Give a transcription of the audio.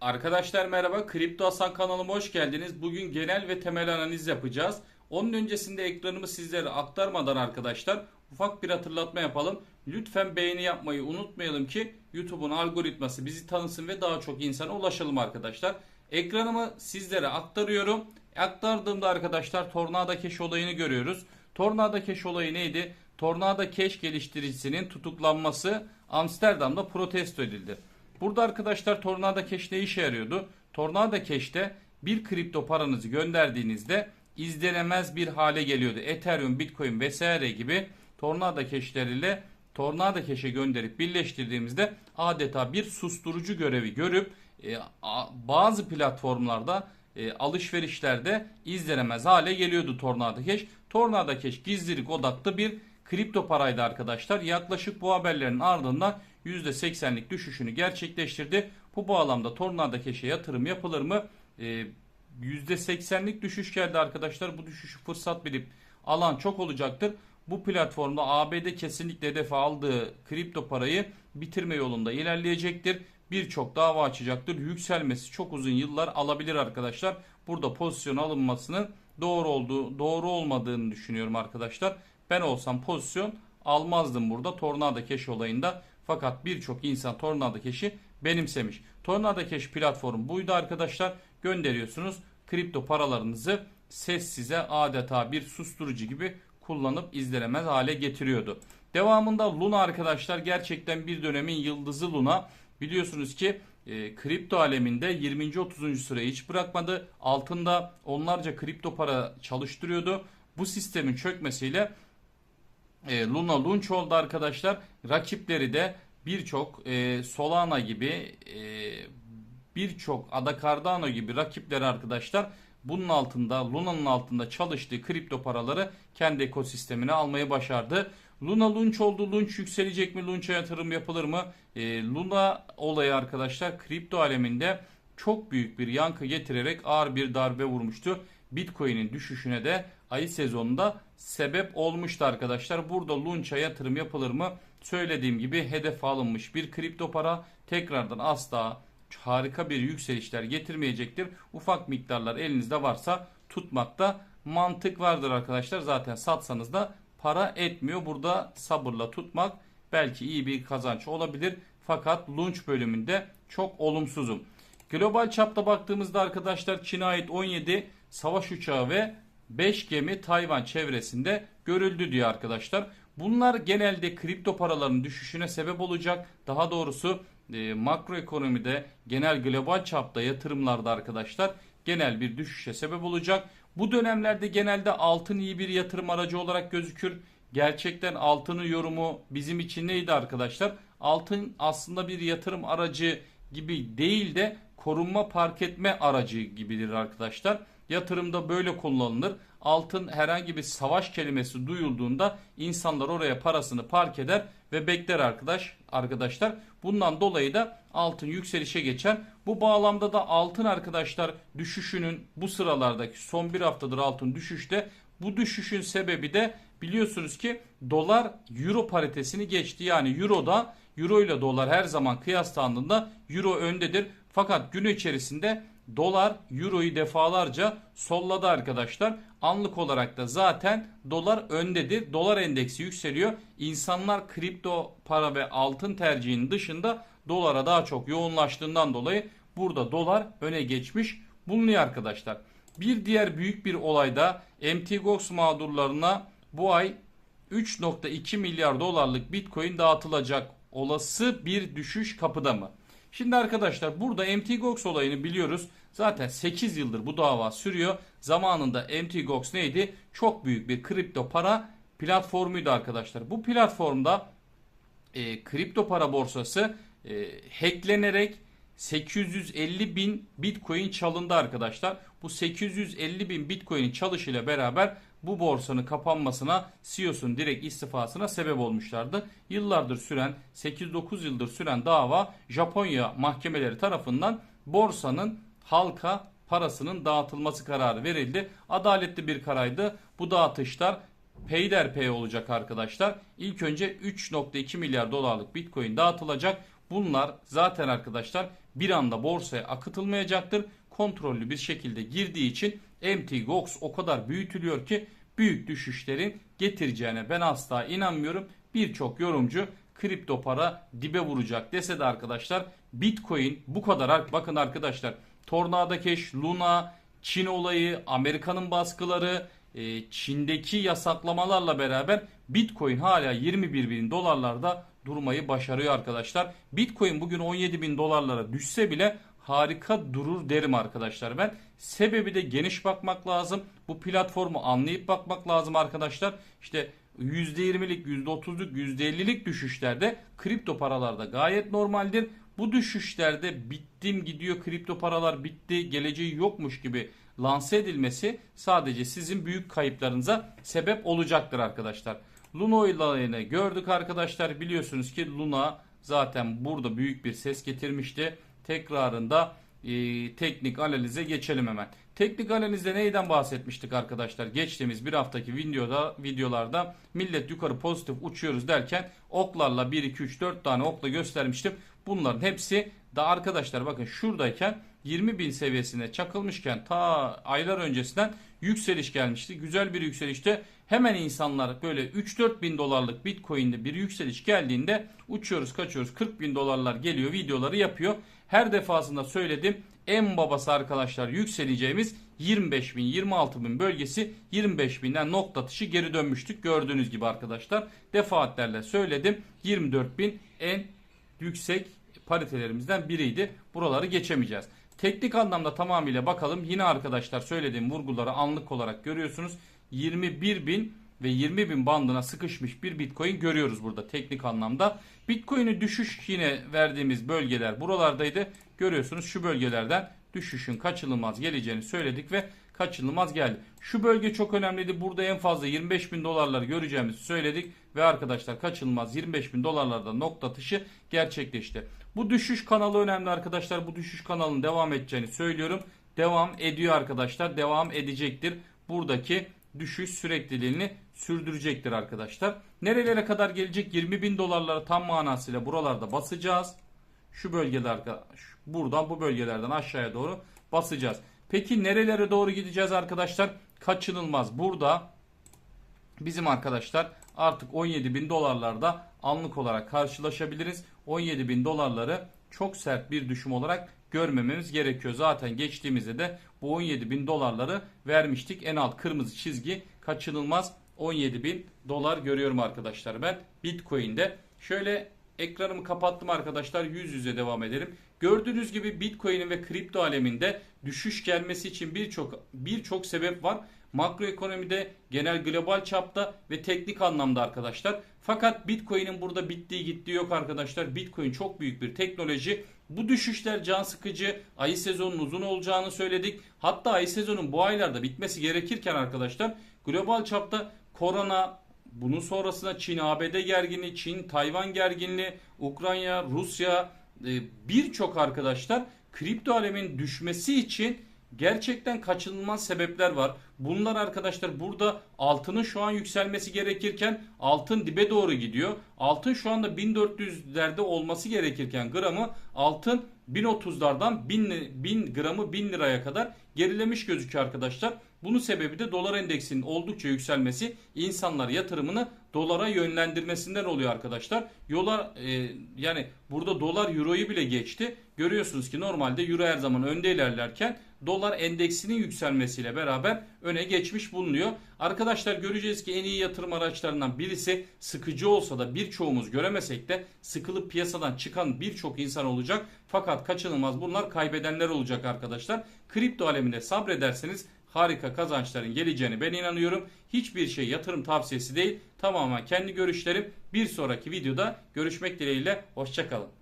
Arkadaşlar merhaba. Kripto Hasan kanalıma hoş geldiniz. Bugün genel ve temel analiz yapacağız. Onun öncesinde ekranımı sizlere aktarmadan arkadaşlar ufak bir hatırlatma yapalım. Lütfen beğeni yapmayı unutmayalım ki YouTube'un algoritması bizi tanısın ve daha çok insana ulaşalım arkadaşlar. Ekranımı sizlere aktarıyorum. Aktardığımda arkadaşlar Tornado Cash olayını görüyoruz. Tornado Cash olayı neydi? Tornado Cash geliştiricisinin tutuklanması Amsterdam'da protesto edildi. Burada arkadaşlar Tornado Cash ne işe yarıyordu? Tornado Cash'te bir kripto paranızı gönderdiğinizde izlenemez bir hale geliyordu. Ethereum, Bitcoin vesaire gibi Tornado Cash'leriyle Tornado Cash'e gönderip birleştirdiğimizde adeta bir susturucu görevi görüp e, a- bazı platformlarda e, alışverişlerde izlenemez hale geliyordu Tornado Cash. Tornado Cash gizlilik odaklı bir kripto paraydı arkadaşlar. Yaklaşık bu haberlerin ardından %80'lik düşüşünü gerçekleştirdi. Bu bağlamda Tornado Cash'e yatırım yapılır mı? Ee, %80'lik düşüş geldi arkadaşlar. Bu düşüşü fırsat bilip alan çok olacaktır. Bu platformda ABD kesinlikle hedefe aldığı kripto parayı bitirme yolunda ilerleyecektir. Birçok dava açacaktır. Yükselmesi çok uzun yıllar alabilir arkadaşlar. Burada pozisyon alınmasının doğru olduğu, doğru olmadığını düşünüyorum arkadaşlar. Ben olsam pozisyon almazdım burada Tornado Cash olayında. Fakat birçok insan Tornado Cash'i benimsemiş. Tornado Cash platformu buydu arkadaşlar. Gönderiyorsunuz. Kripto paralarınızı sessize adeta bir susturucu gibi kullanıp izlenemez hale getiriyordu. Devamında Luna arkadaşlar gerçekten bir dönemin yıldızı Luna. Biliyorsunuz ki e, kripto aleminde 20. 30. sırayı hiç bırakmadı. Altında onlarca kripto para çalıştırıyordu. Bu sistemin çökmesiyle e, Luna Launch oldu arkadaşlar. Rakipleri de birçok e, Solana gibi e, birçok Ada Cardano gibi rakipleri arkadaşlar bunun altında Luna'nın altında çalıştığı kripto paraları kendi ekosistemine almayı başardı. Luna Launch oldu. Launch yükselecek mi? Launch'a yatırım yapılır mı? E, Luna olayı arkadaşlar kripto aleminde çok büyük bir yankı getirerek ağır bir darbe vurmuştu. Bitcoin'in düşüşüne de ayı sezonunda sebep olmuştu arkadaşlar. Burada Lunch'a yatırım yapılır mı? Söylediğim gibi hedef alınmış bir kripto para tekrardan asla harika bir yükselişler getirmeyecektir. Ufak miktarlar elinizde varsa tutmakta mantık vardır arkadaşlar. Zaten satsanız da para etmiyor. Burada sabırla tutmak belki iyi bir kazanç olabilir. Fakat launch bölümünde çok olumsuzum. Global çapta baktığımızda arkadaşlar Çin'e ait 17 savaş uçağı ve 5 gemi Tayvan çevresinde görüldü diyor arkadaşlar. Bunlar genelde kripto paraların düşüşüne sebep olacak. Daha doğrusu e, makroekonomide genel global çapta yatırımlarda arkadaşlar genel bir düşüşe sebep olacak. Bu dönemlerde genelde altın iyi bir yatırım aracı olarak gözükür. Gerçekten altının yorumu bizim için neydi arkadaşlar? Altın aslında bir yatırım aracı gibi değil de korunma park etme aracı gibidir arkadaşlar. Yatırımda böyle kullanılır. Altın herhangi bir savaş kelimesi duyulduğunda insanlar oraya parasını park eder ve bekler arkadaş arkadaşlar. Bundan dolayı da altın yükselişe geçer. Bu bağlamda da altın arkadaşlar düşüşünün bu sıralardaki son bir haftadır altın düşüşte. Bu düşüşün sebebi de biliyorsunuz ki dolar euro paritesini geçti. Yani euroda euro ile dolar her zaman kıyaslandığında euro öndedir. Fakat gün içerisinde dolar euroyu defalarca solladı arkadaşlar. Anlık olarak da zaten dolar öndedir. Dolar endeksi yükseliyor. İnsanlar kripto para ve altın tercihinin dışında dolara daha çok yoğunlaştığından dolayı burada dolar öne geçmiş bulunuyor arkadaşlar. Bir diğer büyük bir olayda MTGOX mağdurlarına bu ay 3.2 milyar dolarlık Bitcoin dağıtılacak olası bir düşüş kapıda mı? Şimdi arkadaşlar burada MTGOX olayını biliyoruz. Zaten 8 yıldır bu dava sürüyor. Zamanında MTGOX neydi? Çok büyük bir kripto para platformuydu arkadaşlar. Bu platformda e, kripto para borsası e, hacklenerek 850 bin bitcoin çalındı arkadaşlar. Bu 850 bin bitcoin'in çalışıyla beraber bu borsanın kapanmasına CEO'sun direkt istifasına sebep olmuşlardı. Yıllardır süren 8-9 yıldır süren dava Japonya mahkemeleri tarafından borsanın halka parasının dağıtılması kararı verildi. Adaletli bir karaydı. Bu dağıtışlar peyderpey olacak arkadaşlar. İlk önce 3.2 milyar dolarlık bitcoin dağıtılacak. Bunlar zaten arkadaşlar bir anda borsaya akıtılmayacaktır. Kontrollü bir şekilde girdiği için MTGOX o kadar büyütülüyor ki büyük düşüşlerin getireceğine ben asla inanmıyorum. Birçok yorumcu kripto para dibe vuracak dese de arkadaşlar Bitcoin bu kadar bakın arkadaşlar Tornado Cash, Luna, Çin olayı, Amerika'nın baskıları, e, Çin'deki yasaklamalarla beraber Bitcoin hala 21 bin dolarlarda durmayı başarıyor arkadaşlar. Bitcoin bugün 17 bin dolarlara düşse bile harika durur derim arkadaşlar ben. Sebebi de geniş bakmak lazım. Bu platformu anlayıp bakmak lazım arkadaşlar. İşte %20'lik, %30'luk, %50'lik düşüşlerde kripto paralarda gayet normaldir. Bu düşüşlerde bittim gidiyor kripto paralar bitti geleceği yokmuş gibi lanse edilmesi sadece sizin büyük kayıplarınıza sebep olacaktır arkadaşlar. Luna olayını gördük arkadaşlar. Biliyorsunuz ki Luna zaten burada büyük bir ses getirmişti. Tekrarında e, teknik analize geçelim hemen. Teknik analizde neyden bahsetmiştik arkadaşlar? Geçtiğimiz bir haftaki videoda videolarda millet yukarı pozitif uçuyoruz derken oklarla 1 2 3 4 tane okla göstermiştim. Bunların hepsi da arkadaşlar bakın şuradayken 20 bin seviyesine çakılmışken ta aylar öncesinden yükseliş gelmişti. Güzel bir yükselişte hemen insanlar böyle 3-4 bin dolarlık bitcoin'de bir yükseliş geldiğinde uçuyoruz kaçıyoruz 40 bin dolarlar geliyor videoları yapıyor. Her defasında söyledim en babası arkadaşlar yükseleceğimiz 25 bin 26 bin bölgesi 25 binden nokta atışı geri dönmüştük. Gördüğünüz gibi arkadaşlar defaatlerle söyledim 24 bin en yüksek paritelerimizden biriydi. Buraları geçemeyeceğiz. Teknik anlamda tamamıyla bakalım. Yine arkadaşlar söylediğim vurguları anlık olarak görüyorsunuz. 21 bin ve 20 bin bandına sıkışmış bir bitcoin görüyoruz burada teknik anlamda. Bitcoin'i düşüş yine verdiğimiz bölgeler buralardaydı. Görüyorsunuz şu bölgelerden düşüşün kaçınılmaz geleceğini söyledik ve kaçınılmaz geldi. Şu bölge çok önemliydi. Burada en fazla 25 bin dolarları göreceğimizi söyledik ve arkadaşlar kaçınılmaz 25 bin dolarlarda nokta atışı gerçekleşti. Bu düşüş kanalı önemli arkadaşlar. Bu düşüş kanalının devam edeceğini söylüyorum. Devam ediyor arkadaşlar. Devam edecektir. Buradaki düşüş sürekliliğini sürdürecektir arkadaşlar. Nerelere kadar gelecek? 20 bin dolarlara tam manasıyla buralarda basacağız. Şu bölgelerde buradan bu bölgelerden aşağıya doğru basacağız. Peki nerelere doğru gideceğiz arkadaşlar? Kaçınılmaz. Burada bizim arkadaşlar artık 17 bin dolarlarda anlık olarak karşılaşabiliriz. 17 bin dolarları çok sert bir düşüm olarak görmememiz gerekiyor. Zaten geçtiğimizde de bu 17 bin dolarları vermiştik. En alt kırmızı çizgi kaçınılmaz 17 bin dolar görüyorum arkadaşlar ben Bitcoin'de. Şöyle ekranımı kapattım arkadaşlar yüz yüze devam edelim. Gördüğünüz gibi Bitcoin'in ve kripto aleminde düşüş gelmesi için birçok birçok sebep var. Makroekonomide, genel global çapta ve teknik anlamda arkadaşlar. Fakat Bitcoin'in burada bittiği gittiği yok arkadaşlar. Bitcoin çok büyük bir teknoloji. Bu düşüşler can sıkıcı. Ayı sezonun uzun olacağını söyledik. Hatta ayı sezonun bu aylarda bitmesi gerekirken arkadaşlar global çapta korona, bunun sonrasında Çin ABD gerginliği, Çin Tayvan gerginliği, Ukrayna, Rusya e, birçok arkadaşlar kripto alemin düşmesi için gerçekten kaçınılmaz sebepler var. Bunlar arkadaşlar burada altının şu an yükselmesi gerekirken altın dibe doğru gidiyor. Altın şu anda 1400'lerde olması gerekirken gramı altın 1030'lardan 1000, 1000 gramı 1000 liraya kadar gerilemiş gözüküyor arkadaşlar. Bunun sebebi de dolar endeksinin oldukça yükselmesi insanlar yatırımını dolara yönlendirmesinden oluyor arkadaşlar. Yola e, yani burada dolar euroyu bile geçti. Görüyorsunuz ki normalde euro her zaman önde ilerlerken dolar endeksinin yükselmesiyle beraber öne geçmiş bulunuyor. Arkadaşlar göreceğiz ki en iyi yatırım araçlarından birisi sıkıcı olsa da birçoğumuz göremesek de sıkılıp piyasadan çıkan birçok insan olacak. Fakat kaçınılmaz bunlar kaybedenler olacak arkadaşlar. Kripto aleminde sabrederseniz harika kazançların geleceğine ben inanıyorum. Hiçbir şey yatırım tavsiyesi değil. Tamamen kendi görüşlerim. Bir sonraki videoda görüşmek dileğiyle. Hoşçakalın.